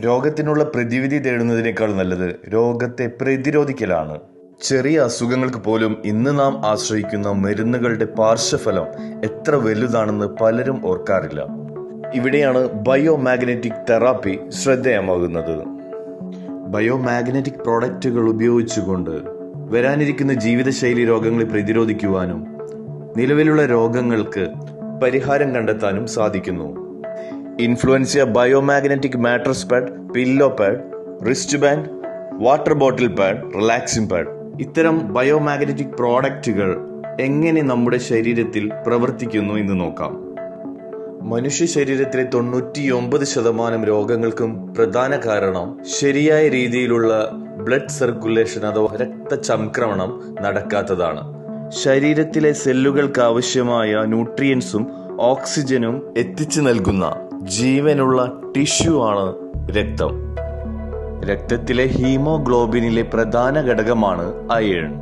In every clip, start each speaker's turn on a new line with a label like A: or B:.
A: രോഗത്തിനുള്ള പ്രതിവിധി തേടുന്നതിനേക്കാൾ നല്ലത് രോഗത്തെ പ്രതിരോധിക്കലാണ്. ചെറിയ അസുഖങ്ങൾക്ക് പോലും ഇന്ന് നാം ആശ്രയിക്കുന്ന മരുന്നുകളുടെ പാർശ്വഫലം എത്ര വലുതാണെന്ന് പലരും ഓർക്കാറില്ല. ഇവിടെയാണ് ബയോ മാഗ്നറ്റിക് തെറാപ്പി ശ്രദ്ധേയമാകുന്നത്. ബയോ മാഗ്നറ്റിക് പ്രോഡക്റ്റുകൾ ഉപയോഗിച്ചുകൊണ്ട് വരാനിരിക്കുന്ന ജീവിതശൈലി രോഗങ്ങളെ പ്രതിരോധിക്കുവാനും നിലവിലുള്ള രോഗങ്ങൾക്ക് പരിഹാരം കണ്ടെത്താനും സാധിക്കുന്നു. ഇൻഫ്ലുവൻസിയ biomagnetic mattress pad pillow pad wrist band water bottle pad relaxing pad ഇത്തരം ബയോമാഗ്നറ്റിക് പ്രോഡക്റ്റുകൾ എങ്ങനെ നമ്മുടെ ശരീരത്തിൽ പ്രവർത്തിക്കുന്നു എന്ന് നോക്കാം. മനുഷ്യ ശരീരത്തിലെ തൊണ്ണൂറ്റിയൊമ്പത് ശതമാനം രോഗങ്ങൾക്കും പ്രധാന കാരണം ശരിയായ രീതിയിലുള്ള ബ്ലഡ് സർക്കുലേഷൻ അഥവാ രക്തചംക്രമണം നടക്കാത്തതാണ്. ശരീരത്തിലെ സെല്ലുകൾക്ക് ആവശ്യമായ ന്യൂട്രിയൻസും ഓക്സിജനും എത്തിച്ചു നൽകുന്ന ജീവനുള്ള ടിഷ്യൂ ആണ് രക്തം. രക്തത്തിലെ ഹീമോഗ്ലോബിനിലെ പ്രധാന ഘടകമാണ് അയൺ.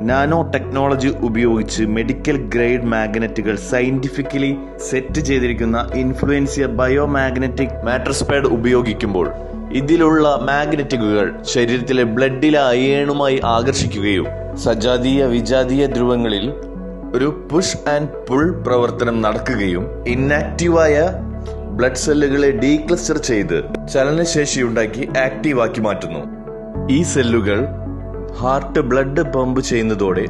A: നാനോ ടെക്നോളജി ഉപയോഗിച്ച് മെഡിക്കൽ ഗ്രേഡ് മാഗ്നറ്റുകൾ സയന്റിഫിക്കലി സെറ്റ് ചെയ്തിരിക്കുന്ന ഇൻഫ്ലുവൻസിയ ബയോ മാഗ്നറ്റിക് മാട്രസ്പേഡ് ഉപയോഗിക്കുമ്പോൾ ഇതിലുള്ള മാഗ്നറ്റിക്കുകൾ ശരീരത്തിലെ ബ്ലഡിലെ അയേണുമായി ആകർഷിക്കുകയും സജാതീയ വിജാതീയ ധ്രുവങ്ങളിൽ ഒരു പുഷ് ആൻഡ് പുൾ പ്രവർത്തനം നടക്കുകയും ഇന്നാക്റ്റീവായ ബ്ലഡ് സെല്ലുകളെ ഡീക്ലസ്റ്റർ ചെയ്ത് ചലനശേഷി ഉണ്ടാക്കി ആക്റ്റീവാക്കി മാറ്റുന്നു. ഈ സെല്ലുകൾ ഹാർട്ട് ബ്ലഡ് പമ്പ് ചെയ്യുന്നതോടെ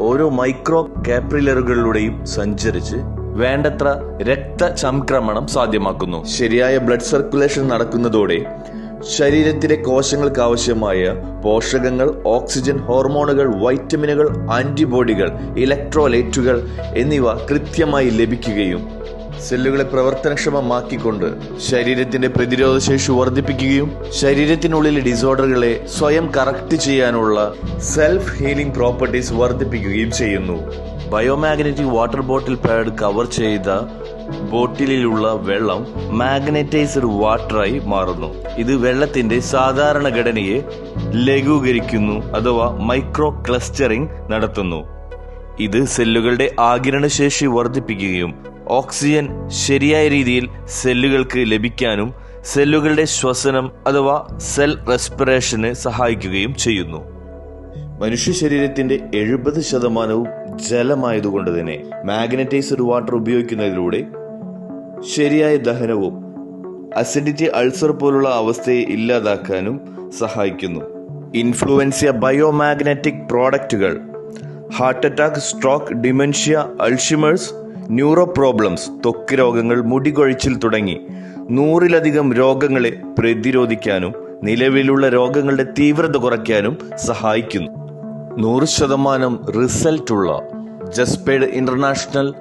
A: ഓരോ മൈക്രോ കാപ്രിലറുകളിലൂടെയും സഞ്ചരിച്ച് വേണ്ടത്ര രക്തചംക്രമണം സാധ്യമാക്കുന്നു. ശരിയായ ബ്ലഡ് സർക്കുലേഷൻ നടക്കുന്നതോടെ ശരീരത്തിലെ കോശങ്ങൾക്ക് ആവശ്യമായ പോഷകങ്ങൾ ഓക്സിജൻ ഹോർമോണുകൾ വൈറ്റമിനുകൾ ആന്റിബോഡികൾ ഇലക്ട്രോലൈറ്റുകൾ എന്നിവ കൃത്യമായി ലഭിക്കുകയും സെല്ലുകളെ പ്രവർത്തനക്ഷമമാക്കിക്കൊണ്ട് ശരീരത്തിന്റെ പ്രതിരോധശേഷി വർദ്ധിപ്പിക്കുകയും ശരീരത്തിനുള്ളിലെ ഡിസോർഡറുകളെ സ്വയം കറക്റ്റ് ചെയ്യാനുള്ള സെൽഫ് ഹീലിംഗ് പ്രോപ്പർട്ടീസ് വർദ്ധിപ്പിക്കുകയും ചെയ്യുന്നു. Biomagnetic water bottle pad cover ചെയ്ത ബോട്ടിലുള്ള വെള്ളം മാഗ്നറ്റൈസ്ഡ് വാട്ടറായി മാറുന്നു. ഇത് വെള്ളത്തിന്റെ സാധാരണ ഘടനയെ ലഘൂകരിക്കുന്നു അഥവാ മൈക്രോ ക്ലസ്റ്ററിംഗ് നടത്തുന്നു. ഇത് സെല്ലുകളുടെ ആകിരണശേഷി വർദ്ധിപ്പിക്കുകയും ഓക്സിജൻ ശരിയായ രീതിയിൽ സെല്ലുകൾക്ക് ലഭിക്കാനും സെല്ലുകളുടെ ശ്വസനം അഥവാ സെൽ റെസ്പിറേഷന് സഹായിക്കുകയും ചെയ്യുന്നു. മനുഷ്യ ശരീരത്തിന്റെ എഴുപത് ശതമാനവും ജലമായതുകൊണ്ട് തന്നെ മാഗ്നറ്റൈസ്ഡ് വാട്ടർ ഉപയോഗിക്കുന്നതിലൂടെ ശരിയായ ദഹനവും അസിഡിറ്റി അൾസർ പോലുള്ള അവസ്ഥയെ ഇല്ലാതാക്കാനും സഹായിക്കുന്നു. ഇൻഫ്ലുവൻസിയ ബയോമാഗ്നറ്റിക് പ്രോഡക്റ്റുകൾ heart attack stroke dementia Alzheimer's neuro problems ത്വക്ക് രോഗങ്ങൾ മുടികൊഴിച്ചിൽ തുടങ്ങി. നൂറിലധികം രോഗങ്ങളെ പ്രതിരോധിക്കാനും നിലവിലുള്ള രോഗങ്ങളുടെ തീവ്രത കുറയ്ക്കാനും സഹായിക്കുന്നു. നൂറ് ശതമാനം റിസൾട്ടുള്ള ജസ്പേഡ് ഇന്റർനാഷണൽ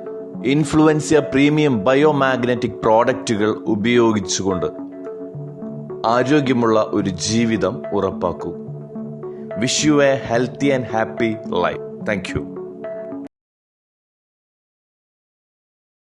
A: ഇൻഫ്ലുവൻസിയ പ്രീമിയം ബയോമാഗ്നറ്റിക് പ്രോഡക്റ്റുകൾ ഉപയോഗിച്ചുകൊണ്ട് ആരോഗ്യമുള്ള ഒരു ജീവിതം ഉറപ്പാക്കൂ. Wish you a healthy and happy life. Thank you